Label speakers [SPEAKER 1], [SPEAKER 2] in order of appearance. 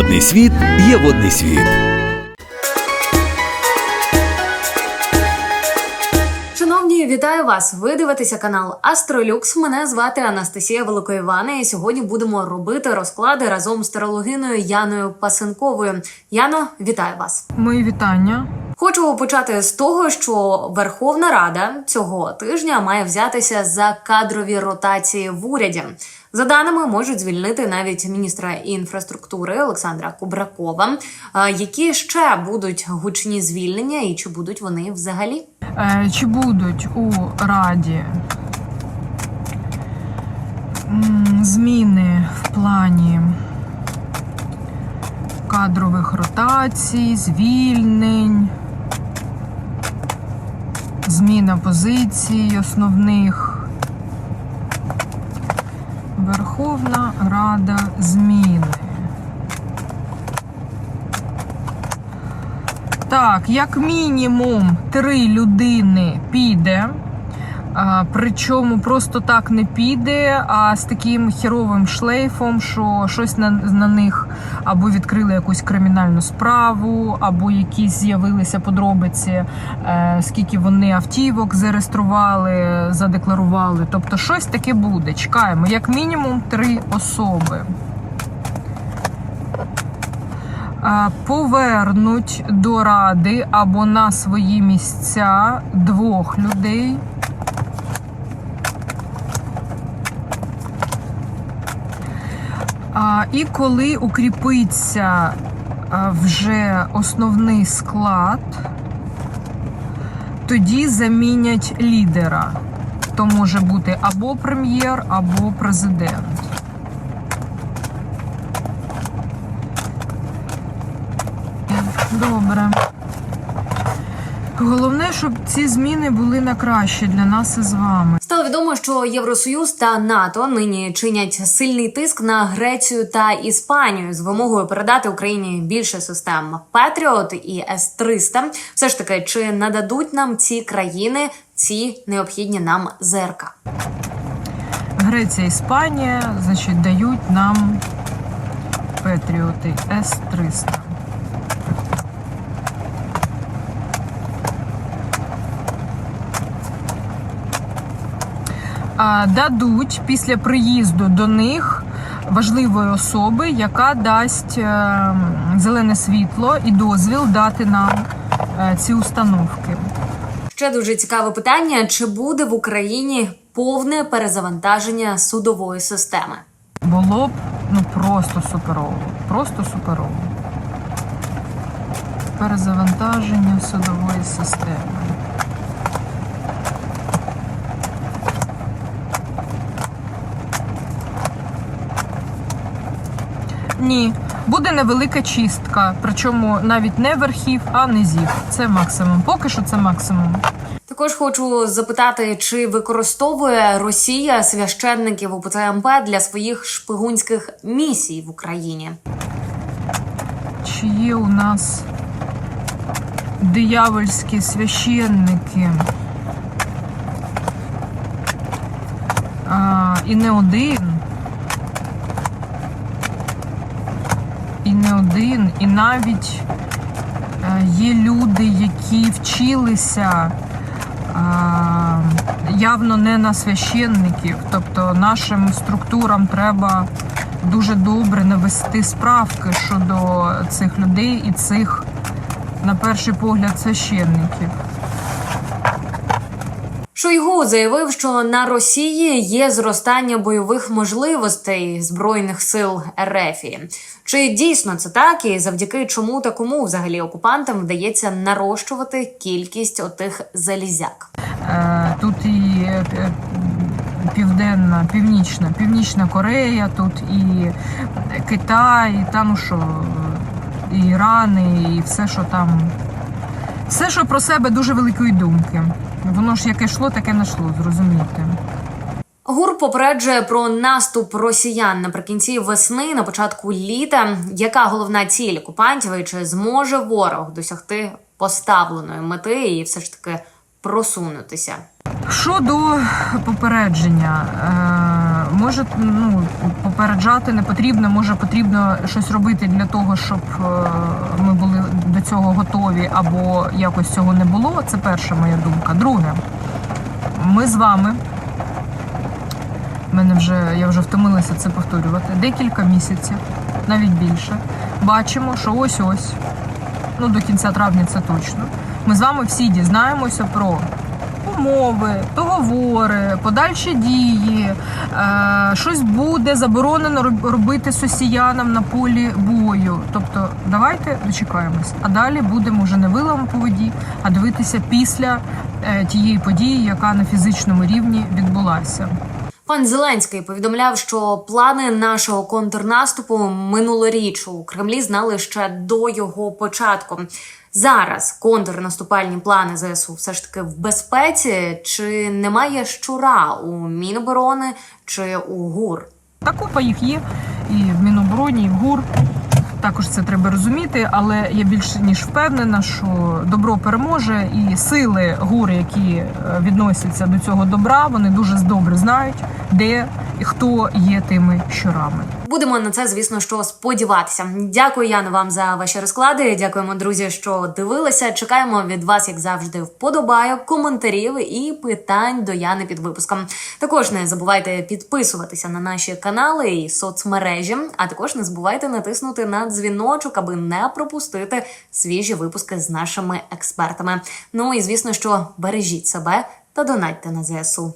[SPEAKER 1] Водний світ є водний світ.
[SPEAKER 2] Шановні, вітаю вас! Ви дивитеся канал Астролюкс. Мене звати Анастасія Великоївана. І сьогодні будемо робити розклади разом з тарологиною Яною Пасенковою. Яно, вітаю вас!
[SPEAKER 3] Мої вітання.
[SPEAKER 2] Хочу почати з того, що Верховна Рада цього тижня має взятися за кадрові ротації в уряді. За даними можуть звільнити навіть міністра інфраструктури Олександра Кубракова. Які ще будуть гучні звільнення, і чи будуть вони взагалі?
[SPEAKER 3] Е, Чи будуть у Раді зміни в плані кадрових ротацій, звільнень, зміна позицій основних? Верховна Рада зміни. Так, як мінімум три людини піде. Причому просто так не піде, а з таким херовим шлейфом, що щось на, на них або відкрили якусь кримінальну справу, або якісь з'явилися подробиці, е, скільки вони автівок зареєстрували, задекларували. Тобто щось таке буде. Чекаємо. Як мінімум три особи. Повернуть до ради або на свої місця двох людей. А, і коли укріпиться вже основний склад, тоді замінять лідера. То може бути або прем'єр, або президент. Добре. Головне, щоб ці зміни були на краще для нас і з вами.
[SPEAKER 2] Стало відомо, що Євросоюз та НАТО нині чинять сильний тиск на Грецію та Іспанію з вимогою передати Україні більше систем Петріот і С-300. Все ж таки, чи нададуть нам ці країни ці необхідні нам ЗРК?
[SPEAKER 3] Греція, Іспанія, значить, дають нам Петріоти С-300. А, Дадуть після приїзду до них важливої особи, яка дасть е, зелене світло і дозвіл дати нам е, ці установки.
[SPEAKER 2] Ще дуже цікаве питання: чи буде в Україні повне перезавантаження судової системи?
[SPEAKER 3] Було б ну просто суперово. Просто суперово. Перезавантаження судової системи. Ні, буде невелика чистка, причому навіть не верхів, а низів. Це максимум. Поки що це максимум.
[SPEAKER 2] Також хочу запитати, чи використовує Росія священників УПЦ МП для своїх шпигунських місій в Україні?
[SPEAKER 3] Чи є у нас диявольські священники? А, і не один. І один, і навіть е, є люди, які вчилися явно не на священників. Тобто нашим структурам треба дуже добре навести справки щодо цих людей і цих, на перший погляд, священників.
[SPEAKER 2] Шойгу заявив, що на Росії є зростання бойових можливостей збройних сил РФ. Чи дійсно це так, і завдяки чому та кому взагалі окупантам вдається нарощувати кількість отих залізяк?
[SPEAKER 3] Е, Тут і е, південна, північна, північна Корея, тут і Китай, і та ну що, і Іран, і все, що там. Все, що про себе дуже великої думки. Воно ж яке йшло, таке не йшло, зрозумійте.
[SPEAKER 2] ГУР попереджує про наступ росіян наприкінці весни, на початку літа. Яка головна ціль окупантів і чи зможе ворог досягти поставленої мети і все ж таки просунутися?
[SPEAKER 3] Щодо попередження, е, може, ну, попереджати не потрібно. Може, потрібно щось робити для того, щоб е, ми були до цього готові, або якось цього не було. Це перша моя думка. Друге, ми з вами. Мене вже я вже втомилася це повторювати. Декілька місяців, навіть більше, бачимо, що ось ось, ну до кінця травня це точно. Ми з вами всі дізнаємося про умови, договори, подальші дії, щось буде заборонено роб- робити сосіянам на полі бою. Тобто, давайте дочекаємось. А далі будемо вже не вилами по воді, а дивитися після е, тієї події, яка на фізичному рівні відбулася.
[SPEAKER 2] Пан Зеленський повідомляв, що плани нашого контрнаступу минулоріч у Кремлі знали ще до його початку. Зараз контрнаступальні плани ЗСУ все ж таки в безпеці. Чи немає щура у Міноборони чи у ГУР?
[SPEAKER 3] Та купа їх є і в Мінобороні, і в ГУР. Також це треба розуміти, але я більш ніж впевнена, що добро переможе, і сили ГУР, які е, відносяться до цього добра, вони дуже добре знають, де і хто є тими щурами.
[SPEAKER 2] Будемо на це, звісно, що сподіватися. Дякую, Яна, вам за ваші розклади. Дякуємо, друзі, що дивилися. Чекаємо від вас, як завжди, вподобайок, коментарів і питань до Яни під випуском. Також не забувайте підписуватися на наші канали і соцмережі. А також не забувайте натиснути на дзвіночок, аби не пропустити свіжі випуски з нашими експертами. Ну і звісно, що бережіть себе та донатьте на ЗСУ.